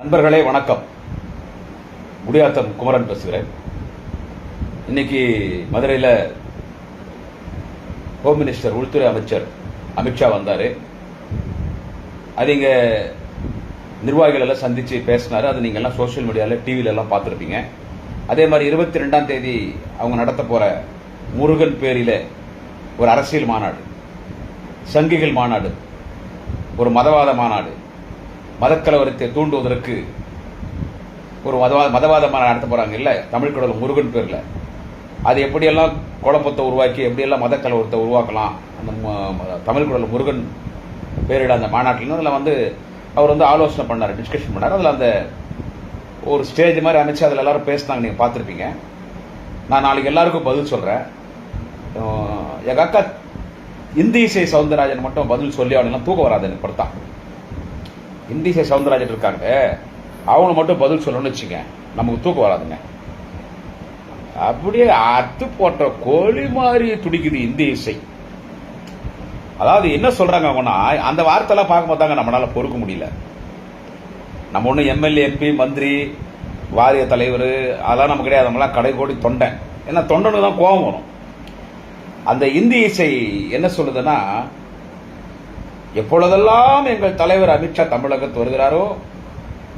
நண்பர்களே வணக்கம். குடியாத்தம் குமரன் பேசுகிறேன். இன்னைக்கு மதுரையில் ஹோம் மினிஸ்டர் உள்துறை அமைச்சர் அமித்ஷா வந்தார். அது இங்கே நிர்வாகிகள் எல்லாம் சந்தித்து பேசினார். அது நீங்கள் எல்லாம் சோஷியல் மீடியாவில் டிவியில எல்லாம் பார்த்துருப்பீங்க. அதே மாதிரி இருபத்தி ரெண்டாம் தேதி அவங்க நடத்த போகிற முருகன் பேரில் ஒரு அரசியல் மாநாடு சங்கிகள் மாநாடு ஒரு மதவாத மாநாடு மதக்கலவரத்தை தூண்டுவதற்கு ஒரு மதவாத மதவாதமாக நடத்த போகிறாங்க இல்லை? தமிழ் கடவுள் முருகன் பேரில். அது எப்படியெல்லாம் குழப்பத்தை உருவாக்கி எப்படியெல்லாம் மதக்கலவரத்தை உருவாக்கலாம் அந்த ம- தமிழ் கடவுள் முருகன் பேரிட அந்த மாநாட்டில் அதில் வந்து அவர் வந்து ஆலோசனை பண்ணார் டிஸ்கஷன் பண்ணார். அதில் அந்த ஒரு ஸ்டேஜ் மாதிரி அமைச்சு அதில் எல்லாரும் பேசினாங்க நீங்கள் பார்த்துருப்பீங்க. நான் நாளைக்கு எல்லாருக்கும் பதில் சொல்கிறேன் எங்கள் அக்கா இந்தி இசை சவுந்தரராஜன் மட்டும் பதில் சொல்லி அவனெல்லாம் தூக்கம் வராது எனக்கு படுத்தான் இந்தி இசை சவுந்தரராஜன் இருக்காங்க. அவங்க மட்டும் பதில் சொல்லணும்னு வச்சுங்க நமக்கு தூக்கம் வராதுங்க. அப்படியே அத்து போட்ட கோழி மாதிரி துடிக்குது இந்தி இசை. அதாவது என்ன சொல்றாங்க அவங்கன்னா அந்த வார்த்தைலாம் பார்க்கும்போது தாங்க நம்மளால பொறுக்க முடியல. நம்ம ஒன்றும் எம்எல்ஏ எம்பி மந்திரி வாரிய தலைவர் அதெல்லாம் நம்ம கிடையாது. நம்மளாம் கடை கோடி தொண்டை ஏன்னா தொண்டனுக்கு தான் கோபம் வரும். அந்த இந்தி இசை என்ன சொல்லுதுன்னா எப்பொழுதெல்லாம் எங்கள் தலைவர் அமித்ஷா தமிழகத்து வருகிறாரோ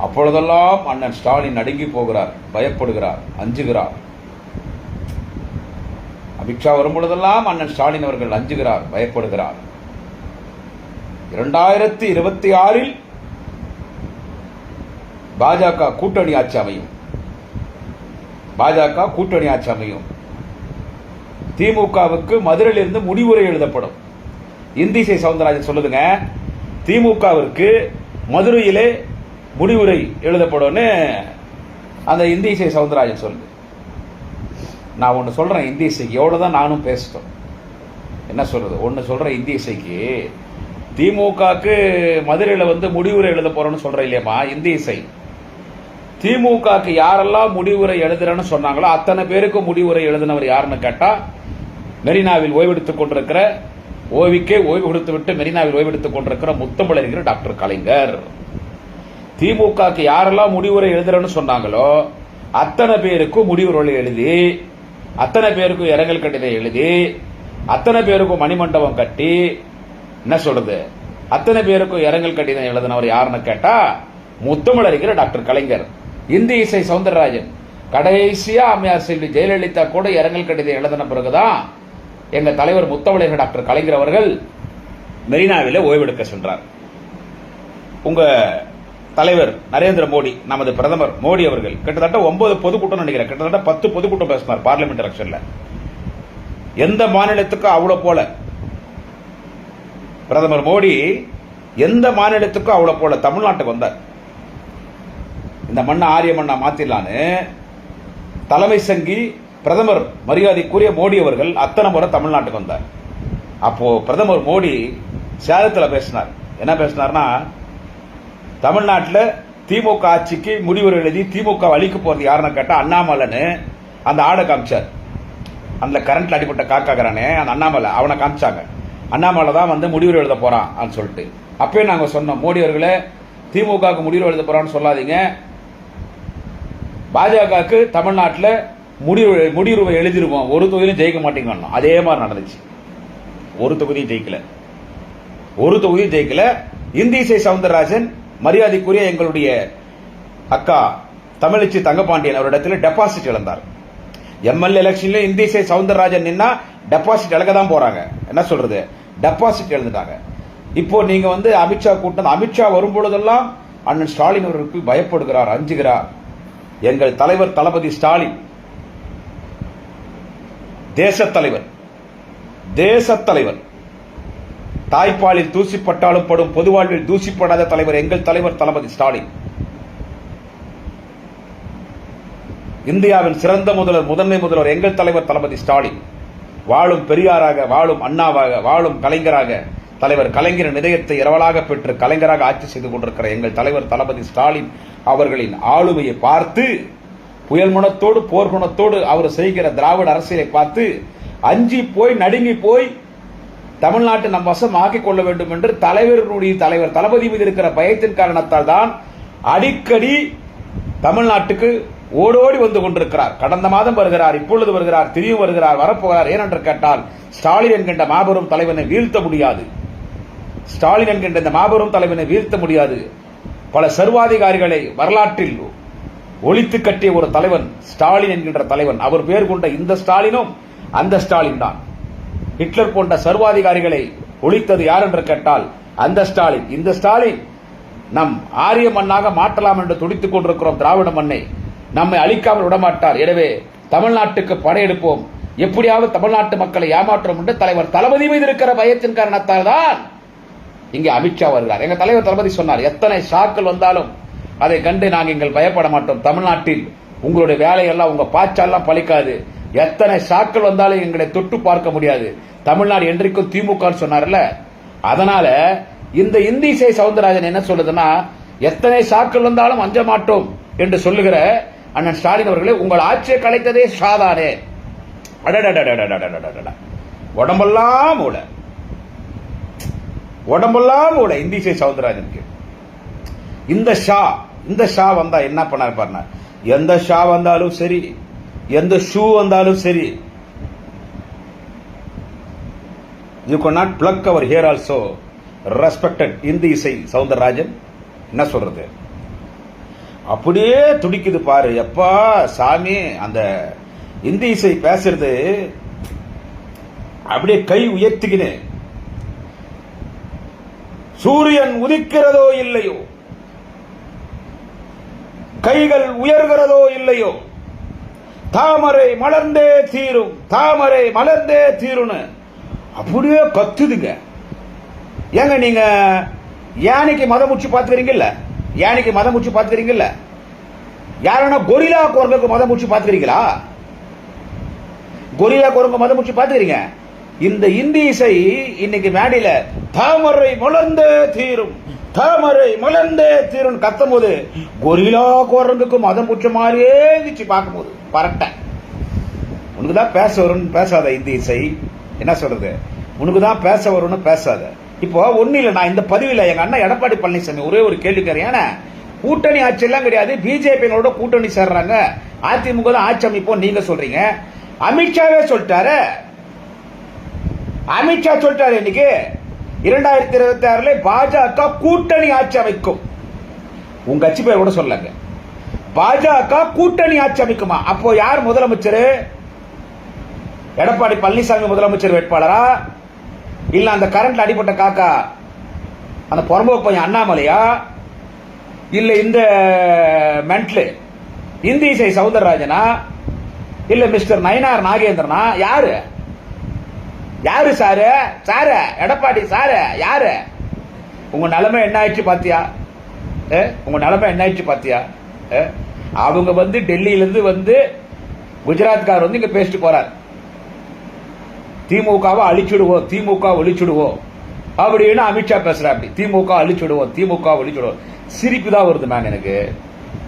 அப்பொழுதெல்லாம் அண்ணன் ஸ்டாலின் நடுங்கி போகிறார் பயப்படுகிறார் அஞ்சுகிறார். அமித்ஷா வரும் பொழுதெல்லாம் அண்ணன் ஸ்டாலின் அவர்கள் அஞ்சுகிறார் பயப்படுகிறார். இரண்டாயிரத்தி இருபத்தி ஆறில் பாஜக கூட்டணி ஆட்சி அமையும். பாஜக கூட்டணி ஆட்சி அமையும். திமுகவுக்கு மதுரையிலிருந்து முடிவுரை எழுதப்படும். இந்திசை சவுந்தரராஜன் சொல்லுதுங்க திமுகவிற்கு மதுரையிலே முடிவுரை எழுதப்படும்னு அந்த இந்திசை சவுந்தரராஜன் சொல்லுது. நான் ஒன்று சொல்கிறேன் இந்தி இசைக்கு எவ்வளோ தான் நானும் பேசிட்டோம். என்ன சொல்கிறது ஒன்று சொல்கிறேன் இந்தி இசைக்கு திமுகக்கு மதுரையில் வந்து முடிவுரை எழுத போகிறோன்னு சொல்கிறேன் இல்லையாம்மா இந்தி இசை திமுகக்கு யாரெல்லாம் முடிவுரை எழுதுறேன்னு சொன்னாங்களோ அத்தனை பேருக்கும் முடிவுரை எழுதினவர் யாருன்னு கேட்டால் மெரினாவில் ஓய்வெடுத்துக் கொண்டிருக்கிற ஓய்வுக்கே ஓய்வு கொடுத்து விட்டு மெரினாவில் ஓய்வெடுத்துக் கொண்டிருக்கிற முத்தமிழறிஞர் டாக்டர் கலைஞர். திமுகக்கு யாரெல்லாம் முடிவுரை எழுதுறேன்னு சொன்னாங்களோ அத்தனை பேருக்கும் முடிவுரை எழுதி அத்தனை பேருக்கும் இரங்கல் கடிதம் எழுதி அத்தனை பேருக்கும் மணிமண்டபம் கட்டி என்ன சொல்றது? அத்தனை பேருக்கும் இரங்கல் கடிதம் எழுதினவர் யாருன்னு கேட்டா முத்தமிழறிஞர் டாக்டர் கலைஞர். இந்தி இசை சவுந்தரராஜன். கடைசியா அம்மையார் செல்வி ஜெயலலிதா கூட இரங்கல் கடிதம் எழுதின பிறகுதான் எங்கள் தலைவர் முத்தமிழர் டாக்டர் கலைஞர் அவர்கள் மெரினாவில் ஓய்வெடுக்க சென்றார். உங்கள் தலைவர் நரேந்திர மோடி நமது பிரதமர் மோடி அவர்கள் கிட்டத்தட்ட ஒன்பது பொதுக்கூட்டம் நினைக்கிறேன். கிட்டத்தட்ட பத்து பொதுக்கூட்டம் பேசினார் பார்லிமெண்ட் எலெக்ஷன்ல எந்த மாநிலத்துக்கும் அவ்வளோ போல. பிரதமர் மோடி எந்த மாநிலத்துக்கும் அவ்வளோ போல தமிழ்நாட்டுக்கு வந்தார். இந்த மண்ணை ஆரிய மண்ணா மாத்திடலான்னு தலைமை சங்கி பிரதமர் மரியாதைக்குரிய மோடி அவர்கள் அத்தனை முறை தமிழ்நாட்டுக்கு வந்தார். அப்போ பிரதமர் மோடி சேலத்தில் பேசினார். என்ன பேசினார்னா தமிழ்நாட்டில் திமுக ஆட்சிக்கு முடிவு எழுதி திமுக அழிக்க போறது யாருன்னு கேட்டால் அண்ணாமலைன்னு அந்த ஆடை காமிச்சார். அந்த கரண்ட்ல அடிப்பட்ட காக்காகிறானே அந்த அண்ணாமலை அவனை காமிச்சாங்க. அண்ணாமலை தான் வந்து முடிவு எழுத போறான் அப்படின்னு சொல்லிட்டு. அப்பயே நாங்க சொன்னோம் மோடி அவர்களே திமுகவுக்கு முடிவு எழுத போறான்னு சொல்லாதீங்க. பாஜகவுக்கு தமிழ்நாட்டில் முடிவு முடிவுரை எழுதிருவோம். ஒரு தொகுதியிலும் ஜெயிக்க மாட்டேங்கணும் அதே மாதிரி நடந்துச்சு. ஒரு தொகுதியும் ஜெயிக்கல. ஒரு தொகுதியும் ஜெயிக்கல. இந்திசை சவுந்தரராஜன் மரியாதைக்குரிய எங்களுடைய அக்கா தமிழிச்சி தங்கபாண்டியன் அவரிடத்தில் டெபாசிட் இழந்தார். எம்எல்ஏ எலெக்ஷன்ல இந்திசை சவுந்தரராஜன் நின்னா டெபாசிட் இழக்க தான் போறாங்க. என்ன சொல்றது? டெபாசிட் எழுந்துட்டாங்க இப்போ நீங்க வந்து அமித்ஷா கூட்டம் அமித்ஷா வரும்பொழுதெல்லாம் அண்ணன் ஸ்டாலின் அவர்களுக்கு பயப்படுகிறார் அஞ்சுகிறார். எங்கள் தலைவர் தளபதி ஸ்டாலின் தேசத்தலைவர் தேசத்தலைவர் தாய்ப்பாலில் தூசிப்பட்டாலும் படும் பொதுவாழ்வில் தூசிப்படாத தலைவர் எங்கள் தலைவர் தளபதி ஸ்டாலின். இந்தியாவின் சிறந்த முதல்வர் முதன்மை முதல்வர் எங்கள் தலைவர் தளபதி ஸ்டாலின். வாழும் பெரியாராக வாழும் அண்ணாவாக வாழும் கலைஞராக தலைவர் கலைஞரின் இதயத்தை இரவலாக பெற்று கலைஞராக ஆட்சி செய்து கொண்டிருக்கிற எங்கள் தலைவர் தளபதி ஸ்டாலின் அவர்களின் ஆளுமையை பார்த்து புயல் குணத்தோடு போர்க்குணத்தோடு அவர் செய்கிற திராவிட அரசியலை பார்த்து அஞ்சி போய் நடுங்கி போய் தமிழ்நாட்டை நம் வசம் ஆக்கிக் கொள்ள வேண்டும் என்று தலைவர்களுடைய தலைவர் தளபதி மீது இருக்கிற பயத்தின் காரணத்தால் தான் அடிக்கடி தமிழ்நாட்டுக்கு ஓடோடி வந்து கொண்டிருக்கிறார். கடந்த மாதம் வருகிறார் இப்பொழுது வருகிறார் திரியும் வருகிறார் வரப்போகிறார். ஏனென்று கேட்டால் ஸ்டாலின் என்கின்ற மாபெரும் தலைவனை வீழ்த்த முடியாது. ஸ்டாலின் என்கின்ற இந்த மாபெரும் தலைவனை வீழ்த்த முடியாது. பல சர்வாதிகாரிகளை வரலாற்றில் ஒழித்து கட்டிய ஒரு தலைவன் ஸ்டாலின் என்கின்ற தலைவன். அவர் பேர் கொண்ட இந்த ஸ்டாலினும் அந்த ஸ்டாலின் தான். ஹிட்லர் போன்ற சர்வாதிகாரிகளை ஒழித்தது யார் என்று கேட்டால் அந்த ஸ்டாலின். இந்த ஸ்டாலின் நம் ஆரிய மண்ணாக மாற்றலாம் என்று துடித்துக் கொண்டிருக்கிறோம் திராவிட மண்ணை. நம்மை அழிக்காமல் விடமாட்டார். எனவே தமிழ்நாட்டுக்கு படையெடுப்போம் எப்படியாவது தமிழ்நாட்டு மக்களை ஏமாற்றோம் என்று தலைவர் தளபதி மீது இருக்கிற பயத்தின் காரணத்தால் தான் இங்கே அமித்ஷா வருகிறார். எங்க தலைவர் தளபதி சொன்னார் எத்தனை ஷாக்கள் வந்தாலும் அதை கண்டு நாங்கள் எங்கள் பயப்பட மாட்டோம். தமிழ்நாட்டில் உங்களுடைய வேலையெல்லாம் உங்கள் பாய்ச்சாலாம் பழிக்காது. எத்தனை சாக்கள் வந்தாலும் எங்களை தொட்டு பார்க்க முடியாது. தமிழ்நாடு என்றைக்கும் திமுகன்னு சொன்னார்ல. அதனால இந்த இந்தி இசை சவுந்தரராஜன் என்ன சொல்லுதுன்னா எத்தனை சாக்கள் வந்தாலும் அஞ்ச மாட்டோம் என்று சொல்லுகிற அண்ணன் ஸ்டாலின் அவர்களே உங்கள் ஆட்சியை கலைத்ததே சாதானே உடம்பெல்லாம் மூட உடம்பெல்லாம் மூட இந்தி இசை சவுந்தரராஜனுக்கு இந்த ஷா இந்த ஷா வந்தா என்ன பண்ண பாருங்க. எந்த ஷா வந்தாலும் சரி எந்த ஷூ வந்தாலும் சரி. You go not plug our here also respected Hindi இசை சவுந்தரராஜன் என்ன சொல்றது? அப்படியே துடிக்குது பாரு. எப்பா சாமி அந்த இந்தி இசை பேசுறது அப்படியே கை உயர்த்திக்கினு சூரியன் உதிக்கிறதோ இல்லையோ? கைகள் உயர்கிறதோ இல்லையோ? தாமரை மலர்ந்தே தீரும். தாமரை மலர்ந்தே தீரும்னு. அப்படியே கத்துதுங்க. ஏங்க நீங்க யானைக்கு மதம் முச்சு பாத்துக்கிறீங்கல்ல? யானைக்கு மதம் முச்சு பாத்துக்கிறீங்கல்ல? யாரனா கொரிலா குரங்குக்கு மதம் முச்சு பாத்துக்கிறீங்களா? கொரிலா குரங்கு மதம் முச்சு பாத்துக்கிறீங்க? இந்த இந்தி இசை இன்னைக்கு மேடையில தாமரை மலர்ந்தே தீரும். தாமரை மலர்ந்தே தீரன் கத்தும் போது கொரிலா குரங்குக்கு மதம் பூச்ச மாதிரியே இருந்துச்சு பார்க்கும்போது பரட்டை. உனக்கு தான் பேச வரும்னு பேசாத இந்த இசை. என்ன சொல்றது? உனக்கு தான் பேச வரும்னு பேசாத. இப்போ ஒன்னும் இல்லை நான் இந்த பதிவில் எங்கள் அண்ணன் எடப்பாடி பழனிசாமி ஒரே ஒரு கேள்வி கேட்கிறேன். ஏன்னா கூட்டணி ஆட்சியெல்லாம் கிடையாது பிஜேபிங்களோட கூட்டணி சேர்றாங்க. அதிமுக தான் ஆட்சி அமைப்போம் நீங்க சொல்றீங்க. அமித்ஷாவே சொல்லிட்டாரு. அமித்ஷா சொல்லிட்டாரு இன்னைக்கு. இரண்டாயிரத்தி இருபத்தி ஆறுல பாஜக கூட்டணி ஆட்சி அமைக்கும். உங்க கட்சி பேர் கூட சொல்லுங்க பாஜக கூட்டணி ஆட்சி அமைக்குமா? அப்போ யார் முதலமைச்சர்? எடப்பாடி பழனிசாமி முதலமைச்சர் வேட்பாளரா? இல்ல அந்த கரண்ட்ல அடிபட்ட காக்கா? அந்த புறம்போக்கு பையன் அண்ணாமலையா? இல்ல இந்த மென்ட்லு? இந்தி இசை சவுந்தரராஜனா? இல்ல மிஸ்டர் நயனார் நாகேந்திரனா? யாரு? யாரு சாரு? சாரு எடப்பாடி சாரு யாரு? உங்க நிலைமை என்ன ஆயிடுச்சு பாத்தியா? ஏ? உங்க நிலைமை என்ன ஆயிடுச்சு பாத்தியா? ஏ? அவங்க வந்து டெல்லியிலேருந்து வந்து குஜராத்கார் வந்து இங்க பேசிட்டு போறார். திமுகவை அழிச்சுடுவோம் திமுக ஒழிச்சுடுவோம். அப்படின்னு அமித்ஷா பேசுறா அப்படி. திமுக அழிச்சுடுவோம் திமுக ஒழிச்சுடுவோம். சிரிப்பு தான் வருது மேம் எனக்கு.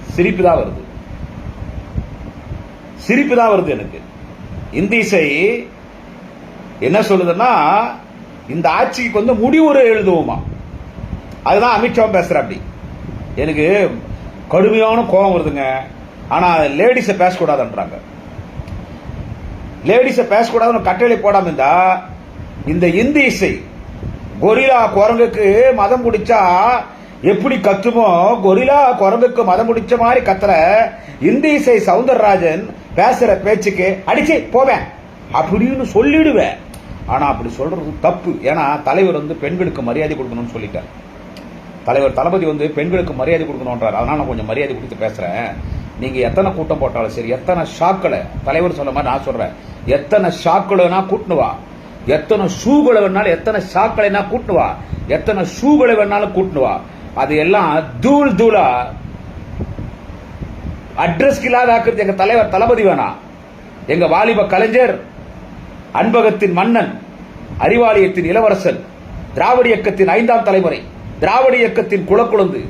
சிரிப்பு தான் வருது. சிரிப்பு தான் வருது எனக்கு. இந்த இசை என்ன சொல்லுதுன்னா இந்த ஆட்சிக்கு வந்து முடிவுரை எழுதுவோமா? அதுதான் அமித்ஷா பேசுற அப்படி எனக்கு கடுமையான கோபம் வருதுங்க. ஆனா லேடிஸை பேசக்கூடாதுன்றாங்க. லேடிஸை பேசக்கூடாதுன்னு கட்டளை போடாம இருந்தா இந்த இந்தி இசை கொரிலா குரங்குக்கு மதம் பிடிச்சா எப்படி கத்துமோ? கொரிலா குரங்குக்கு மதம் பிடிச்ச மாதிரி கத்துற இந்தி இசை சவுந்தரராஜன் பேசுற பேச்சுக்கு அடிச்சு போவேன். அப்படின்னு சொல்லிடுவேன். ஆனால் அப்படி சொல்கிறது தப்பு. ஏன்னா தலைவர் வந்து பெண்களுக்கு மரியாதை கொடுக்கணும்னு சொல்லிட்டார். தலைவர் தளபதி வந்து பெண்களுக்கு மரியாதை கொடுக்கணுன்றார் அதனால் நான் கொஞ்சம் மரியாதை கொடுத்து பேசுகிறேன் நீங்கள் எத்தனை கூட்டம் போட்டாலும் சரி எத்தனை ஷாக்களை தலைவர் சொல்ல மாதிரி நான் சொல்கிறேன் எத்தனை ஷாக்களை கூட்டினுவா எத்தனை ஷூகளை வேணாலும் எத்தனை ஷாக்களைனா கூட்டினுவா எத்தனை ஷூகளை வேணாலும் கூட்டினுவா அது எல்லாம் தூள் தூளா. அட்ரஸ்க்கு இல்லாத ஆக்குறது எங்கள் தலைவர் தளபதி வேணாம் எங்கள் வாலிப கலைஞர் அன்பகத்தின் மன்னன் அறிவாலயத்தின் இளவரசன் திராவிட இயக்கத்தின் ஐந்தாம் தலைமுறை திராவிட இயக்கத்தின் குலக்குழந்து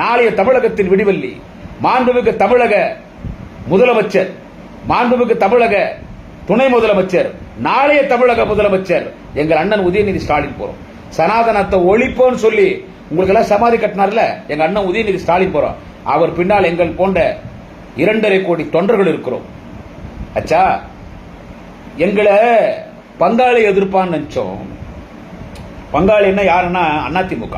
நாளைய தமிழகத்தின் விடிவெள்ளி மாண்புமிகு தமிழக முதலமைச்சர் மாண்புமிகு தமிழக துணை முதலமைச்சர் நாளைய தமிழக முதலமைச்சர் எங்கள் அண்ணன் உதயநிதி ஸ்டாலின் போறோம். சனாதனத்தை ஒழிப்போம்னு சொல்லி உங்களுக்கு எல்லாம் சமாதி கட்டினார்ல எங்க அண்ணன் உதயநிதி ஸ்டாலின் போறோம். அவர் பின்னால் எங்கள் போன்ற இரண்டரை கோடி தொண்டர்கள் இருக்கிறோம். அச்சா எங்களை பங்காளி எதிர்ப்பான்னு நினச்சோம். பங்காளி என்ன யாருன்னா அதிமுக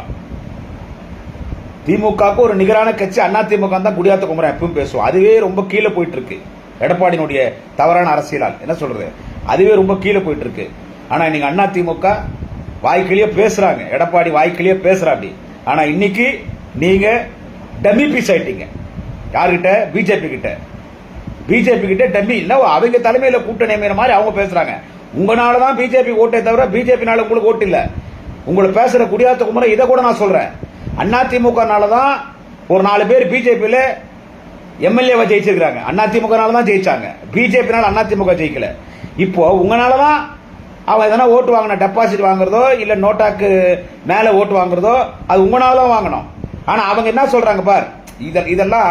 திமுகவுக்கு ஒரு நிகரான கட்சி அதிமுக தான் குடியாத்த குமரன் எப்பவும் பேசுவோம் அதுவே ரொம்ப கீழே போயிட்டு இருக்கு எடப்பாடியினுடைய தவறான அரசியலால். என்ன சொல்றது? அதுவே ரொம்ப கீழே போயிட்டு இருக்கு ஆனா இன்னைக்கு அதிமுக வாய்க்கிலேயே பேசுறாங்க. எடப்பாடி வாய்க்கிலேயே பேசுறாப்படி ஆனா இன்னைக்கு நீங்க டம்மி பீஸ் ஆயிட்டீங்க. யார்கிட்ட? பிஜேபி கிட்ட. பிஜேபி கிட்ட டம்மி. இல்ல அவங்க தலைமையில கூட்டணி அமைகிற மாதிரி அவங்க பேசுறாங்க. உங்களால தான் பிஜேபி ஓட்டே தவிர பிஜேபினால உங்களுக்கு ஓட்டு இல்ல. உங்களை பேசுற குடியாத்த குமரன் இதை கூட நான் சொல்றேன். அதிமுகனால தான் ஒரு நாலு பேர் பிஜேபியில எம்எல்ஏவா ஜெயிச்சிருக்காங்க அதிமுகனால தான் ஜெயிச்சாங்க. பிஜேபினால அதிமுக ஜெயிக்கல. இப்போ உங்களால தான் அவன் எதனா ஓட்டு வாங்கின டெபாசிட் வாங்குறதோ இல்ல நோட்டாக்கு மேல ஓட்டு வாங்குறதோ அது உங்களால தான் வாங்கணும். ஆனா அவங்க என்ன சொல்றாங்க பார்? இதெல்லாம்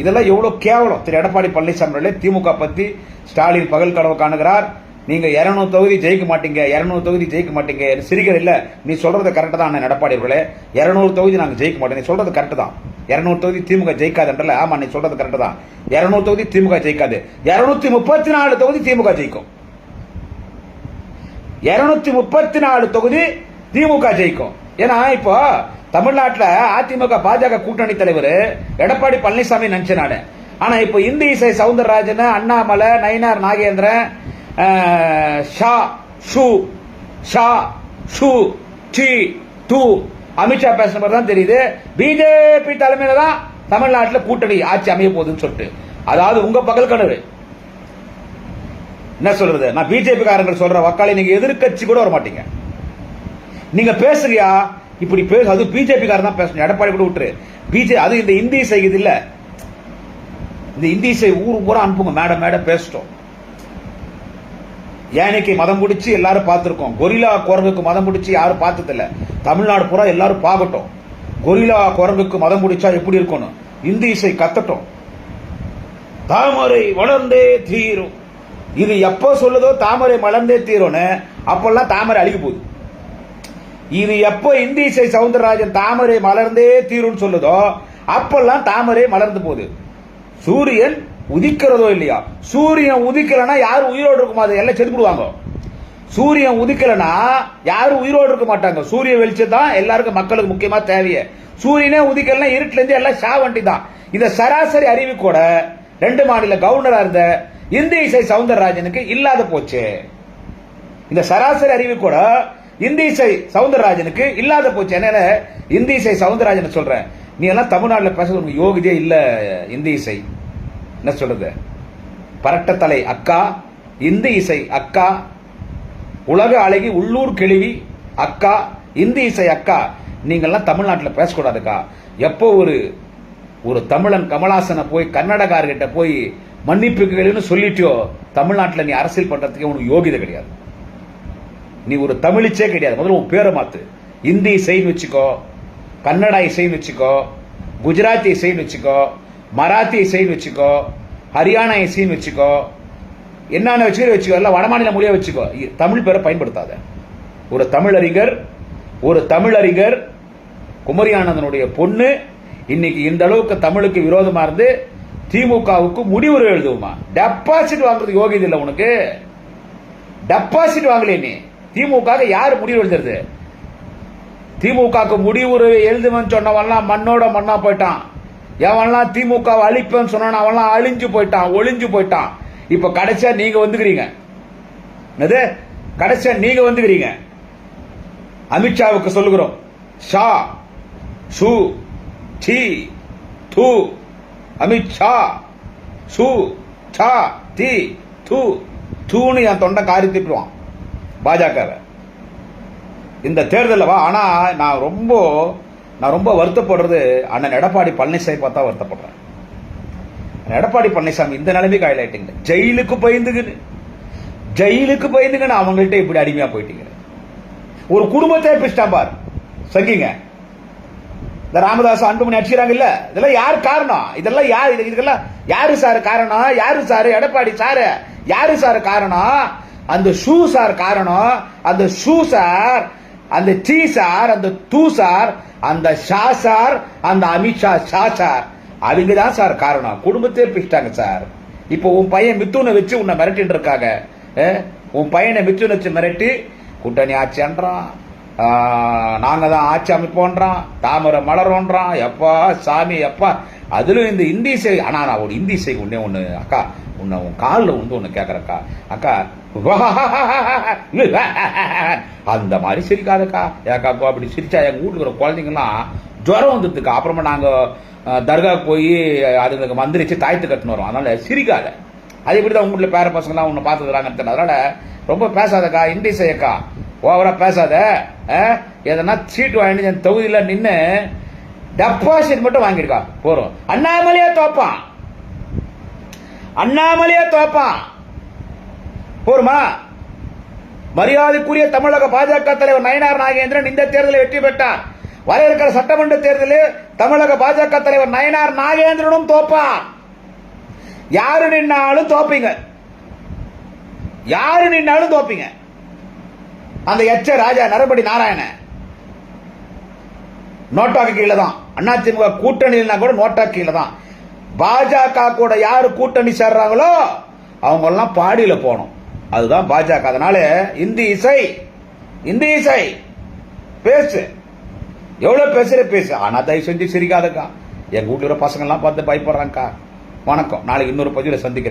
இதெல்லாம் எவ்வளோ கேவலம். திரு எடப்பாடி பழனிசாமி திமுக பற்றி ஸ்டாலின் பகல் கனவு காணுகிறார். நீங்கள் இரநூறு தொகுதி ஜெயிக்க மாட்டீங்க 200 தொகுதி ஜெயிக்க மாட்டீங்க சிரிக்கிற இல்லை. நீ சொல்கிறது கரெக்டாக தான் அண்ணன் எடப்பாடி அவர்களே. 200 தொகுதி நாங்கள் ஜெயிக்க மாட்டோம். நீ சொல்கிறது கரெக்டு தான். 200 தொகுதி திமுக ஜெயிக்காதுன்றல ஆமாம் நீ சொல்கிறது கரெக்டு தான். 200 தொகுதி திமுக ஜெயிக்காது. 234 முப்பத்தி நாலு தொகுதி திமுக ஜெயிக்கும். 234 முப்பத்தி நாலு தொகுதி திமுக ஜெயிக்கும். ஏன்னா இப்போ தமிழ்நாட்டில் அதிமுக பாஜக கூட்டணி தலைவர் எடப்பாடி பழனிசாமி நினைச்ச நான். ஆனா இப்போ இந்தி இசை சவுந்தரராஜன் அண்ணாமலை நயினார் நாகேந்திரன் ஷா ஷூ ஷா ஷூ டி டூ அமித்ஷா பேசுன மாதிரி தான் தெரியுது. பிஜேபி தலைமையில தான் தமிழ்நாட்டில் கூட்டணி ஆட்சி அமைய போகுதுன்னு சொல்லிட்டு. அதாவது உங்க பகல் கனவு. என்ன சொல்றது? நான் பிஜேபி காரங்கள் சொல்ற வக்காளி நீங்க எதிர்க்கட்சி கூட வர மாட்டீங்க நீங்க பேசுறியா? இப்படி பேச அது பிஜேபி காரன் தான் பேசணும். எடப்பாடி கூட விட்டுரு. பிஜே அது இந்த இந்தி இசை இல்லை இல்ல. இந்த இந்தி இசை ஊர் பூரா அனுப்புங்க. மேடம் மேடம் பேசிட்டோம். யானைக்கு மதம் பிடிச்சி எல்லாரும் பார்த்துருக்கோம். கொரில்லா குரங்குக்கு மதம் பிடிச்சி யாரும் பார்த்ததில்ல. தமிழ்நாடு பூரா எல்லாரும் பார்க்கட்டும். கொரில்லா குரங்குக்கு மதம் பிடிச்சா எப்படி இருக்கணும்? இந்தி இசை கத்தட்டும். தாமரை வளர்ந்தே தீரும். இது எப்போ சொல்லுதோ தாமரை மலர்ந்தே தீரும்னு அப்பெல்லாம் தாமரை அழுகி போகுது. இது எப்போ இந்தி இசை சவுந்தரராஜன் தாமரை மலர்ந்தே தீரும்னு சொல்லுதோ அப்பெல்லாம் தாமரை மலர்ந்து போகுது. சூரியன் உதிக்கிறதோ இல்லையா? சூரியன் உதிக்கலன்னா யாரும் உயிரோடு இருக்குமா? அதை எல்லாம் செதுக்கிடுவாங்க. சூரியன் உதிக்கலன்னா யாரும் உயிரோடு இருக்க மாட்டாங்க? சூரிய வெளிச்சம் தான் எல்லாருக்கும் மக்களுக்கு முக்கியமா தேவையே. சூரியனே உதிக்கலன்னா இருட்டுல இருந்து எல்லாம் ஷாவண்டி தான். இந்த சராசரி அறிவு கூட ரெண்டு மாநில கவர்னரா இருந்த இந்தி இசை சவுந்தரராஜனுக்கு இல்லாத போச்சு. இந்த சராசரி அறிவு கூட இந்தி இசை சவுந்தரராஜனுக்கு இல்லாத போச்சு. என்ன இந்தி இசை சவுந்தரராஜன் சொல்றேன். நீ எல்லாம் தமிழ்நாட்டில் பேசுறது உனக்கு யோகிதே இல்லை இந்தி இசை என்ன சொல்றது? பரட்டத்தலை அக்கா இந்தி இசை அக்கா உலக அழகி உள்ளூர் கிழவி அக்கா இந்தி இசை அக்கா. நீங்கள்லாம் தமிழ்நாட்டில் பேசக்கூடாதுக்கா. எப்போ ஒரு ஒரு தமிழன் கமலாசனை போய் கன்னடகாரர்கிட்ட போய் மன்னிப்பு கேளுன்னு சொல்லிட்டியோ தமிழ்நாட்டில் நீ அரசியல் பண்ணுறதுக்கே உனக்கு யோகிதை கிடையாது. நீ ஒரு தமிழிச்சே கிடையாது. முதல்ல உன் பேரை மாத்து. இந்தி இசைன்னு வச்சுக்கோ கன்னடா இசைன்னு வச்சுக்கோ குஜராத்தி இசைன்னு வச்சுக்கோ மராத்தி இசைன்னு வச்சுக்கோ ஹரியானா இசைன்னு வச்சுக்கோ என்னென்ன வச்சுக்கோ வச்சுக்கோ எல்லாம் வடமாநில மொழியை வச்சுக்கோ. இ- தமிழ் பேரை பயன்படுத்தாத. ஒரு தமிழறிஞர் ஒரு தமிழறிஞர் குமரி ஆனந்தனுடைய பொண்ணு இன்னைக்கு இந்த அளவுக்கு தமிழுக்கு விரோதமாக இருந்து திமுகவுக்கு முடிவுரை எழுதுவோமா? டெபாசிட் வாங்குறது யோகியது இல்லை உனக்கு. டெபாசிட் வாங்கலையே நீ. திமுக யார் முடிவு எழுதுறது? திமுகவுக்கு முடிவு எழுதுவன் சொன்னவன்லாம் மண்ணோட மண்ணா போயிட்டான். எவன்லாம் திமுக அழிப்பேன்னு சொன்னான் அவன்லாம் அழிஞ்சு போயிட்டான் ஒளிஞ்சு போயிட்டான். இப்ப கடைசியா நீங்க வந்துக்கிறீங்க. என்னது? கடைசியா நீங்க வந்துக்கிறீங்க. அமித்ஷாவுக்கு சொல்லுகிறோம். ஷா ஷூ டி து அமித்ஷா சு சா தி து தூன்னு என் தொண்டை காரி திட்டுவான் பாஜகவை இந்த தேர்தலில் வா ஆனால் நான் ரொம்ப நான் ரொம்ப வருத்தப்படுறது அண்ணன் எடப்பாடி பழனிசாமி பார்த்தா வருத்தப்படுறேன். எடப்பாடி பழனிசாமி இந்த நிலைமைக்கு ஆயிலாயிட்டீங்க ஜெயிலுக்கு பயந்துக்குன்னு. ஜெயிலுக்கு பயந்துக்குன்னு அவங்கள்ட்ட இப்படி அடிமையா போயிட்டீங்க. ஒரு குடும்பத்தை பிடிச்சிட்டான் பார். சங்கிங்க இந்த ராமதாஸ் அன்புமணி அடிச்சுக்கிறாங்க இல்ல இதெல்லாம் யார் காரணம்? இதெல்லாம் யார் இது- இதுக்கெல்லாம் யாரு சார் காரணம்? யாரு சார்? எடப்பாடி சார். யாரு சார் காரணம்? அந்த ஷூ சார் காரணம் அந்த ஷூ சார் அந்த டி சார் அந்த தூ சார் அந்த ஷா சார் அந்த அமித்ஷா ஷா சார். அவங்க தான் சார் காரணம். குடும்பத்தையே பிடிச்சிட்டாங்க சார். இப்போ உன் பையன் மித்துனை வச்சு உன்னை மிரட்டிட்டு இருக்காங்க. உன் பையனை மித்துனை வச்சு மிரட்டி கூட்டணி ஆட்சின்றான் நாங்கள் தான் ஆட்சி அமைப்போன்றான். தாமரை மலரோன்றான். எப்பா சாமி எப்பா. அதுலயும் இந்த இந்தி இசை ஆனா நான் ஒரு இந்தி இசை ஒன்றே ஒன்று அக்கா உன்னை உன் காலில் வந்து ஒன்று கேட்குறக்கா அக்கா அந்த மாதிரி சிரிக்காதக்கா. ஏக்காக்கோ அப்படி சிரிச்சா எங்க வீட்டுல குழந்தைங்கன்னா குழந்தைங்கலாம் ஜுரம் வந்ததுக்கா அப்புறமா நாங்க தர்காவுக்கு போய் அதுங்களுக்கு மந்திரிச்சு தாய்த்து கட்டுன்னு வரோம் அதனால சிரிக்காத. அது இப்படி தான் வீட்டுல பேர பசங்கலாம் உன்னை பார்த்துக்கிறாங்கன்னு அதனால ரொம்ப பேசாதக்கா இண்டி செய்யக்கா ஓவரா பேசாத எதனா சீட்டு வாங்கிட்டு என் தொகுதியில் நின்று டெபாசிட் மட்டும் வாங்கிருக்கா போறோம். அண்ணாமலையே தோப்பான். அண்ணாமலையே தோப்பான். போருமா? மரியாதைக்குரிய தமிழக பாஜக தலைவர் நயனார் நாகேந்திரன் இந்த தேர்தலில் வெற்றி பெற்றார். வர இருக்கிற சட்டமன்ற தேர்தலில் தமிழக பாஜக தலைவர் நயனார் நாகேந்திரனும் தோப்பான் யாரு நின்னாலும் தோப்பீங்க. யாரு நின்னாலும் தோப்பீங்க. அந்த எச்ச ராஜா நரபடி நாராயணன் நோட்டாக்கு கீழே தான் அதிமுக கூட்டணியில்னா கூட நோட்டா கீழே தான் பாஜக கூட யாரு கூட்டணி சேர்றாங்களோ அவங்க எல்லாம் பாடியில போகணும். அதுதான் பாஜக. அதனால இந்தி இசை இந்தி இசை. பேசு. எவ்வளவு பேசுற பேசு. ஆனா தயவு செஞ்சு சிரிக்காதக்கா. எங்க வீட்டுல பசங்க எல்லாம் பார்த்து பயப்படுறாங்கக்கா. வணக்கம். நாளைக்கு இன்னொரு பதிவில் சந்திக்கிறேன்.